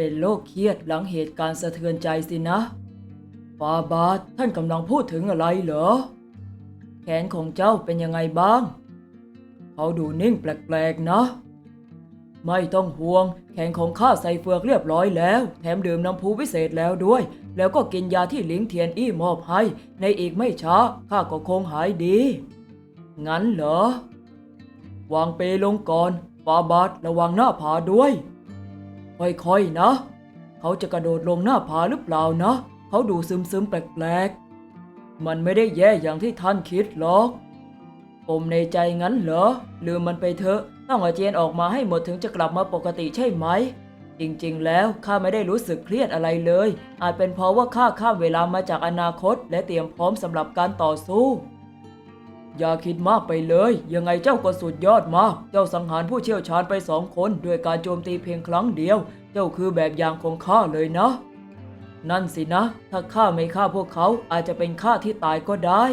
เป็นโรคเครียดหลังเหตุการณ์สะเทือนใจสินะฟาบาทท่านกำลังพูดถึงอะไรเหรอ แขนของเจ้าเป็นยังไงบ้าง เขาดูนิ่งแปลกๆนะ ไม่ต้องห่วง แขนของข้าใส่เฟือกเรียบร้อยแล้ว แถมดื่มน้ำพูวิเศษแล้วด้วย แล้วก็กินยาที่หลิงเทียนอี้มอบให้ ในอีกไม่ช้าข้าก็คงหายดี งั้นเหรอ วางเปลงก่อนฟาบาทระวังหน้าผาด้วย ค่อยๆนะ เขาจะกระโดดลงหน้าผาหรือเปล่านะ เขาดูซึมๆแปลกๆ มันไม่ได้แย่อย่างที่ท่านคิดหรอกปมในใจงั้นเหรอ ลืมมันไปเถอะ ต้องอาเจียนออกมาให้หมดถึงจะกลับมาปกติใช่ไหม จริงๆ แล้วข้าไม่ได้รู้สึกเครียดอะไรเลย อาจเป็นเพราะว่าข้าข้ามเวลามาจากอนาคต และเตรียมพร้อมสำหรับการต่อสู้ อย่าคิดมากไปเลย ยังไงเจ้าก็สุดยอดมาก เจ้าสังหารผู้เชี่ยวชาญไปสองคนด้วยการโจมตีเพียงครั้งเดียว เจ้าคือแบบอย่างของข้าเลยนะ นั่นสินะ ถ้าข้าไม่ฆ่าพวกเขาอาจจะเป็นข้าที่ตายก็ได้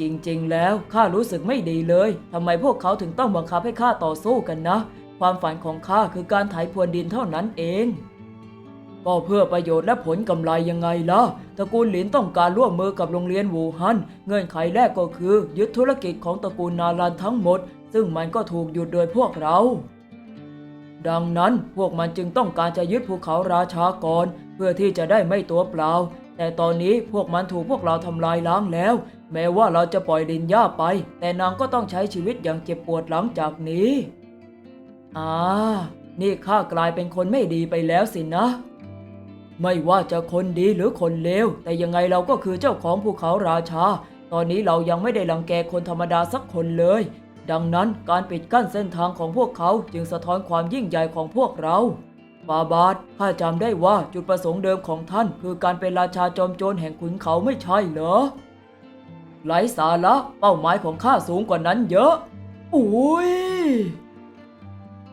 จริงๆ แล้วข้ารู้สึกไม่ดีเลยทำไมพวกเขาถึงต้องบังคับให้ข้าต่อสู้กันนะ ความฝันของข้าคือการไถพรวนดินเท่านั้นเอง ก็เพื่อประโยชน์และผลกำไรยังไงล่ะตระกูลหลินต้องการร่วมมือกับโรงเรียนวูฮันเงื่อนไขแรกก็คือ ยึดธุรกิจของตระกูลนารันทั้งหมด ซึ่งมันก็ถูกหยุดโดยพวกเรา ดังนั้นพวกมันจึงต้องการจะยึดภูเขาราชาก่อนเพื่อที่จะได้ไม่ตัวเปล่า แต่ตอนนี้พวกมันถูกพวกเราทำลายล้างแล้ว แม้ว่าเราจะปล่อยลินย่าไป แต่นางก็ต้องใช้ชีวิตอย่างเจ็บปวดหลังจากนี้อ่านี่ข้ากลายเป็นคนไม่ดีไปแล้วสินะ ไม่ว่าจะคนดีหรือคนเลว แต่ยังไงเราก็คือเจ้าของภูเขาราชา ตอนนี้เรายังไม่ได้ลังแกคนธรรมดาสักคนเลย ดังนั้นการปิดกั้นเส้นทางของพวกเขาจึงสะท้อนความยิ่งใหญ่ของพวกเราฟาบาทข้าจำได้ว่าจุดประสงค์เดิมของท่าน คือการเป็นราชาจอมโจรแห่งขุนเขาไม่ใช่เหรอไร้สาระเป้าหมายของข้าสูงกว่านั้นเยอะ อุ้ย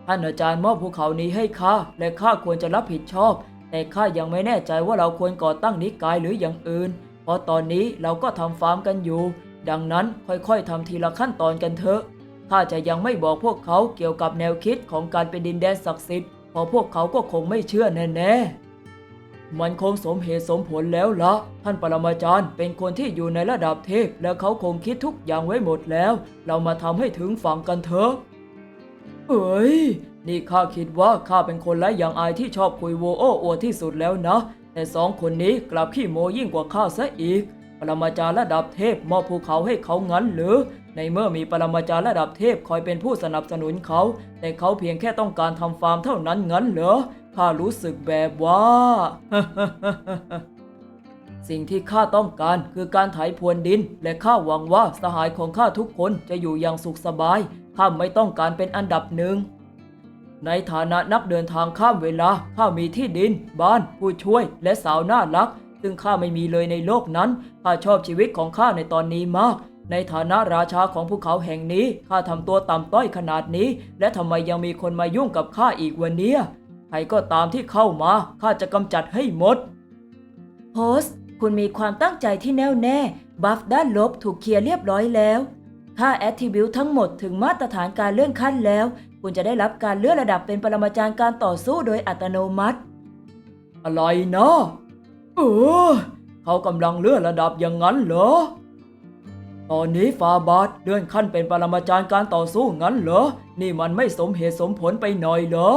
ท่านอาจารย์มอบภูเขานี้ให้ข้าและข้าควรจะรับผิดชอบ แต่ข้ายังไม่แน่ใจว่าเราควรก่อตั้งนิกายหรืออย่างอื่น เพราะตอนนี้เราก็ทำฟาร์มกันอยู่ ดังนั้นค่อยๆทำทีละขั้นตอนกันเถอะข้าจะยังไม่บอกพวกเขาเกี่ยวกับแนวคิดของการเป็นดินแดนศักดิ์สิทธิ์เพราะพวกเขาก็คงไม่เชื่อแน่ๆ มันคงสมเหตุสมผลแล้วละท่านปรมาจารย์เป็นคนที่อยู่ในระดับเทพ และเขาคงคิดทุกอย่างไว้หมดแล้ว เรามาทำให้ถึงฝั่งกันเถอะ เอ้ย นี่ข้าคิดว่าข้าเป็นคนไร้อย่างอายที่ชอบคุยโวโอ้อวดที่สุดแล้วนะ แต่สองคนนี้กลับขี้โมยิ่งกว่าข้าซะอีก ปรมาจารย์ระดับเทพมอบภูเขาให้เขางั้นหรือ ในเมื่อมีปรมาจารย์ระดับเทพคอยเป็นผู้สนับสนุนเขา แต่เขาเพียงแค่ต้องการทำฟาร์มเท่านั้นงั้นเหรอ ข้ารู้สึกแบบว่า สิ่งที่ข้าต้องการคือการไถพรวนดิน และข้าหวังว่าสหายของข้าทุกคนจะอยู่อย่างสุขสบาย ข้าไม่ต้องการเป็นอันดับหนึ่ง ในฐานะนักเดินทางข้ามเวลาข้ามีที่ดิน บ้าน ผู้ช่วยและสาวน่ารัก ซึ่งข้าไม่มีเลยในโลกนั้นข้าชอบชีวิตของข้าในตอนนี้มาก ในฐานะราชาของภูเขาแห่งนี้ข้าทำตัวต่ำต้อยขนาดนี้ และทำไมยังมีคนมายุ่งกับข้าอีกวันเนี้ยใครก็ตามที่เข้ามาข้าจะกำจัดให้หมดโฮสคุณมีความตั้งใจที่แน่วแน่ บัฟด้านลบถูกเคลียร์เรียบร้อยแล้วถ้าแอตทิบิวทั้งหมดถึงมาตรฐานการเลื่อนขั้นแล้ว คุณจะได้รับการเลื่อนระดับเป็นปรมาจารย์การต่อสู้โดยอัตโนมัติ อะไรนะเออเขากำลังเลื่อนระดับอย่างนั้นเหรอ ตอนนี้ฟาบาทเลื่อนขั้นเป็นปรมาจารย์การต่อสู้งั้นเหรอ นี่มันไม่สมเหตุสมผลไปหน่อยเหรอ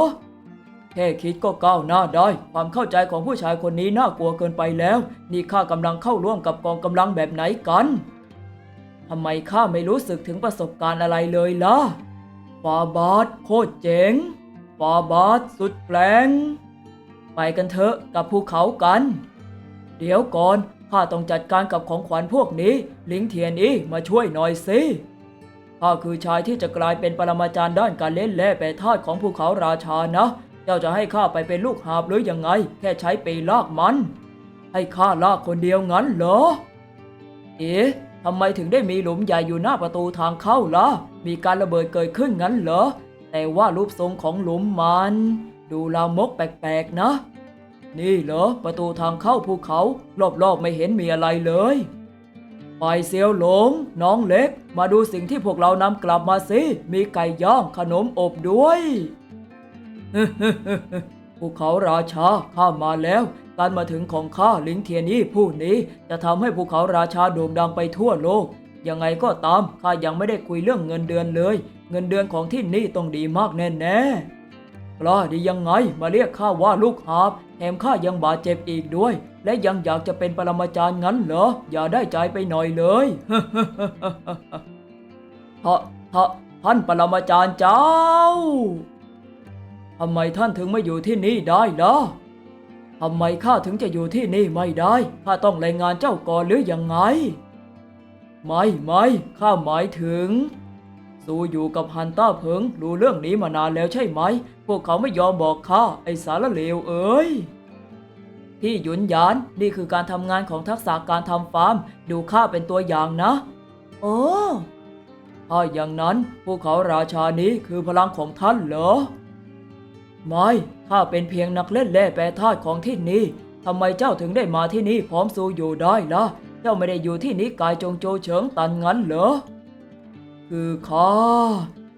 แค่คิดก็ก้าวหน้าได้ ความเข้าใจของผู้ชายคนนี้น่ากลัวเกินไปแล้ว นี่ข้ากำลังเข้าร่วมกับกองกำลังแบบไหนกันทำไมข้าไม่รู้สึกถึงประสบการณ์อะไรเลยล่ะาบาทโคตรเจ๋งฟาบาทสุดแปลง ไปกันเถอะกับภูเขากัน เดี๋ยวก่อนข้าต้องจัดการกับของขวัญพวกนี้ ลิงเทียนอีมาช่วยหน่อยสิข้าคือชายที่จะกลายเป็นปรมาจารย์ด้านการเล่นแร่แปรธาตุของภูเขาราชานะ เจ้าจะให้ข้าไปเป็นลูกหาบหรือยังไง แค่ใช้ปีลากมัน ให้ข้าลากคนเดียวงั้นเหรอ เอ๊ะ ทำไมถึงได้มีหลุมใหญ่อยู่หน้าประตูทางเข้าล่ะ มีการระเบิดเกิดขึ้นงั้นเหรอ แต่ว่ารูปทรงของหลุมมัน ดูลามกแปลกๆนะ นี่เหรอประตูทางเข้าภูเขารอบๆไม่เห็นมีอะไรเลยไปเซียวหลง น้องเล็ก มาดูสิ่งที่พวกเรานำกลับมาสิ มีไก่ย่างขนมอบด้วยภูเขาราชาข้ามาแล้ว การมาถึงของข้าลิงเทียนี่ผู้นี้ จะทำให้ภูเขาราชาโด่งดังไปทั่วโลก ยังไงก็ตามข้ายังไม่ได้คุยเรื่องเงินเดือนเลย เงินเดือนของที่นี่ต้องดีมากแน่ๆกล้าดียังไงมาเรียกข้าว่าลูกหาบแถมข้ายังบาดเจ็บอีกด้วย และยังอยากจะเป็นปรมาจารย์งั้นเหรอ อย่าได้ใจไปหน่อยเลยท่าท่าท่านปรมาจารย์เจ้าทำไมท่านถึงไม่อยู่ที่นี่ได้ล่ะ ทำไมข้าถึงจะอยู่ที่นี่ไม่ได้ ข้าต้องรายงานเจ้าก่อนหรือยังไง ไม่ไม่ข้าหมายถึงสูอยู่กับฮันต้าเพิงรู้เรื่องนี้มานานแล้วใช่ไหม พวกเขาไม่ยอมบอกข้าไอสารเลวเอ้ย ที่หยุนหยานนี่คือการทำงานของทักษะการทำฟาร์ม ดูข้าเป็นตัวอย่างนะ โอ้ถ้าอย่างนั้นภูเขาราชานี้คือพลังของท่านเหรอ ไม่ข้าเป็นเพียงนักเล่นแร่แปรธาตุของที่นี่ทำไมเจ้าถึงได้มาที่นี่พร้อมสู้อยู่ได้ล่ะ เจ้าไม่ได้อยู่ที่นี้กายจงโจเฉิงตันงั้นเหรอ คือข้า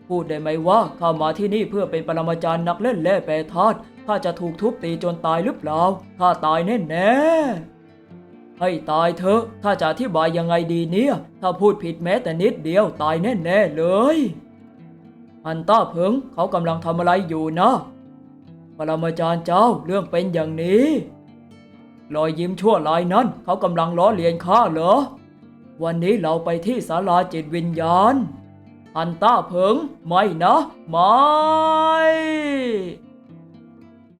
พูดได้ไหมว่าข้ามาที่นี่เพื่อเป็นปรมาจารย์นักเล่นแร่แปรธาตุข้าจะถูกทุบตีจนตายหรือเปล่าข้าตายแน่แน่ให้ตายเถอะถ้าจะอธิบายยังไงดีเนี่ย ถ้าพูดผิดแม้แต่นิดเดียวตายแน่แน่ๆเลยฮันต้าเพิงเขากำลังทำอะไรอยู่นะ ปรมาจารย์เจ้าเรื่องเป็นอย่างนี้รอยยิ้มชั่วลายนั้น เขากำลังล้อเลียนข้าเหรอ วันนี้เราไปที่ศาลาจิตวิญญาณ อันต้าเพิง ไม่นะ ไม่